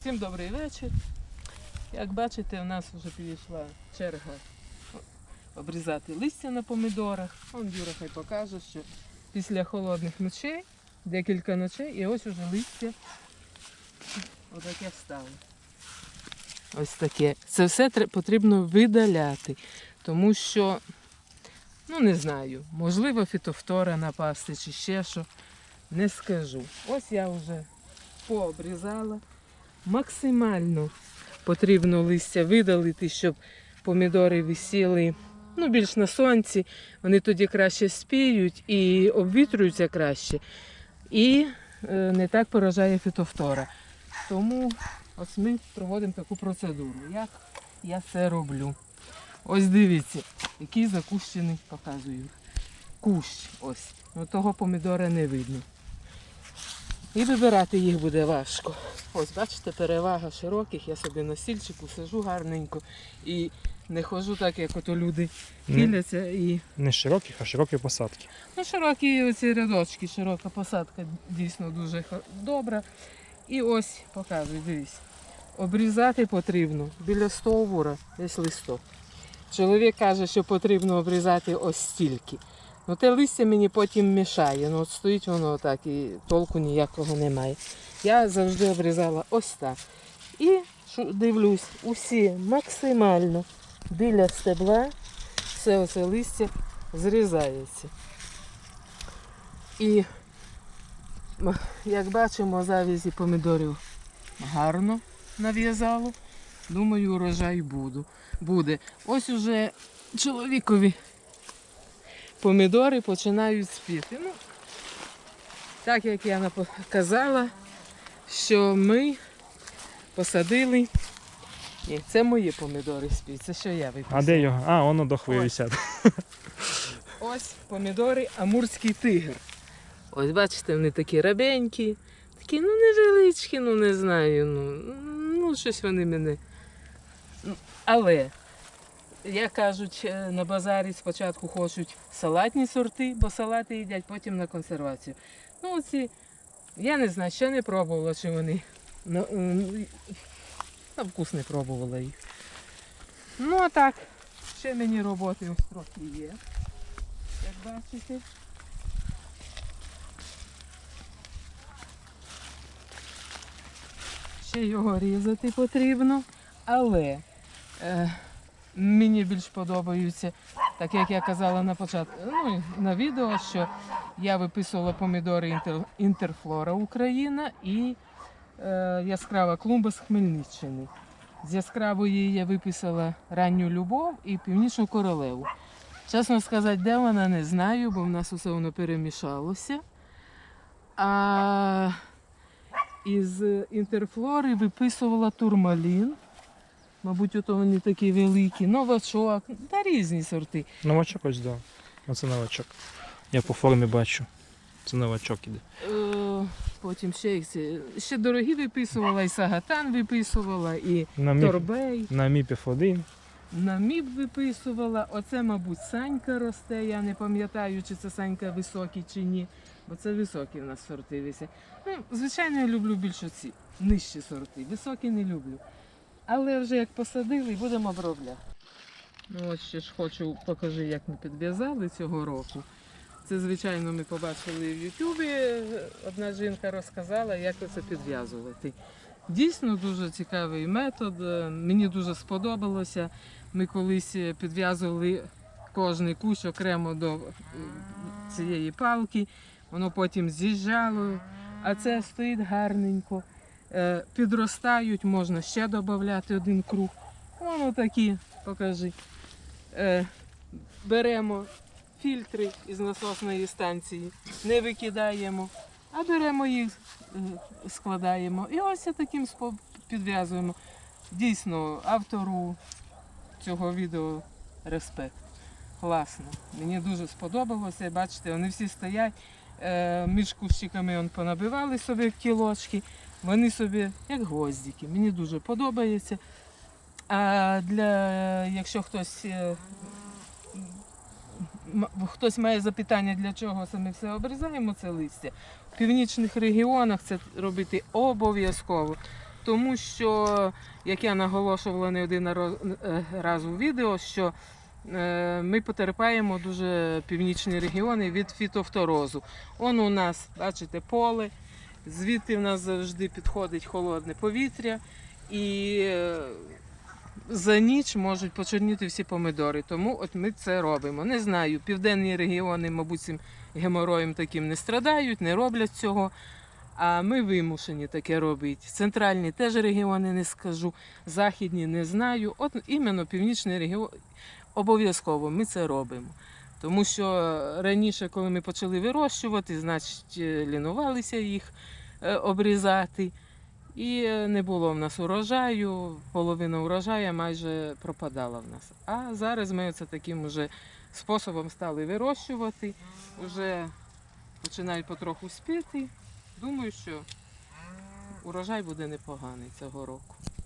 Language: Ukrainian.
Всім добрий вечір. Як бачите, у нас вже підійшла черга обрізати листя на помідорах. Он Юра хай покаже, що після холодних ночей, декілька ночей, і ось уже листя отаке встало. Ось таке. Це все потрібно видаляти, тому що, ну не знаю, можливо, фітофтора напасти чи ще що. Не скажу. Ось я вже пообрізала. Максимально потрібно листя видалити, щоб помідори висіли ну, більш на сонці. Вони тоді краще спіють і обвітрюються краще. І е, не так поражає фітофтора. Тому ось ми проводимо таку процедуру. Як я це роблю? Ось дивіться, який закущений показую. Кущ ось. Того помідора не видно. І вибирати їх буде важко. Ось, бачите, перевага широких, я собі на стільчику сижу гарненько і не ходжу так, як ото люди хиляться. І... не широких, а широкі посадки. Ну, широкі оці рядочки, широка посадка дійсно дуже добра. І ось показую, дивись. Обрізати потрібно біля стовбура, десь листок. Чоловік каже, що потрібно обрізати ось стільки. Ну те листя мені потім мішає. Ну от стоїть воно отак і толку ніякого немає. Я завжди обрізала ось так. І дивлюсь, усі максимально біля стебла все оце листя зрізається. І як бачимо, завязі помідорів гарно нав'язало. Думаю, урожай буду. буде. Ось уже чоловікові помідори починають спіти. Ну, так як я казала, що ми посадили. Ні, це мої помідори спіть, це що я виписала. А де його? А, воно дохле Ось. висять. Ось помідори Амурський тигр. Ось бачите, вони такі рабенькі, такі, ну невеличкі, ну не знаю. Ну, ну щось вони мене. Ну, Але, як кажуть, е, на базарі спочатку хочуть салатні сорти, бо салати їдять, потім на консервацію. Ну, ці, я не знаю, ще не пробувала, чи вони на, на вкус не пробувала їх. Ну а так, ще мені роботи ось трохи є як бачите. Ще його різати потрібно, але е, мені більш подобаються, так як я казала на початку, ну, на відео, що я виписувала помідори Інтер, Інтерфлора Україна і е, яскрава клумба з Хмельниччини. З яскравої я виписала ранню любов і північну королеву. Чесно сказати, де вона, не знаю, бо в нас усе воно перемішалося. А із інтерфлори виписувала турмалін. Мабуть, ото вони такі великі, новачок, та різні сорти. Новачок ось да. Оце новачок. Я по формі бачу. Це новачок іде. Е, потім ще їх ще дорогі виписувала, і сагатан виписувала, і На міп, торбей. на міпів один. На міп виписувала. Оце, мабуть, санька росте. Я не пам'ятаю, чи це санька високий чи ні. Бо це високі в нас сорти висять. Ну, звичайно, я люблю більше ці нижчі сорти. Високі не люблю. Але вже як посадили, будемо обробляти. Ну, ось ще ж хочу покажу, як ми підв'язали цього року. Це, звичайно, ми побачили в Ютубі. Одна жінка розказала, як це підв'язувати. Дійсно дуже цікавий метод. Мені дуже сподобалося. Ми колись підв'язували кожний кущ окремо до е, цієї палки, воно потім з'їжджало, а це стоїть гарненько. Е, Підростають, можна ще додати один круг. Воно такі, покажи. Е, Беремо фільтри із насосної станції, не викидаємо, а беремо їх, е, складаємо. І ось таким підв'язуємо. Дійсно, автору цього відео респект. Класно. Мені дуже сподобалося. Бачите, вони всі стоять. Е, між кущиками он понабивали собі кілочки. Вони собі як гвоздики. Мені дуже подобається. А для якщо хтось, е, хтось має запитання, для чого ми все обрізаємо, це листя. В північних регіонах це робити обов'язково. тому що, як я наголошувала не один е, раз у відео, що ми потерпаємо дуже північні регіони від фітофторозу. Он у нас, бачите, поле, звідти в нас завжди підходить холодне повітря, і е, за ніч можуть почорніти всі помидори. Тому от ми це робимо. Не знаю, південні регіони, мабуть, цим геморроєм таким не страдають, не роблять цього. А ми вимушені таке робити. Центральні теж регіони не скажу, західні не знаю. От іменно північний регіон обов'язково ми це робимо. Тому що раніше, коли ми почали вирощувати, значить е, лінувалися їх е, обрізати. І е, не було в нас урожаю, половина урожаю майже пропадала в нас. А зараз ми це таким уже способом стали вирощувати, вже починають потроху спіти. Думаю, що урожай буде непоганий цього року.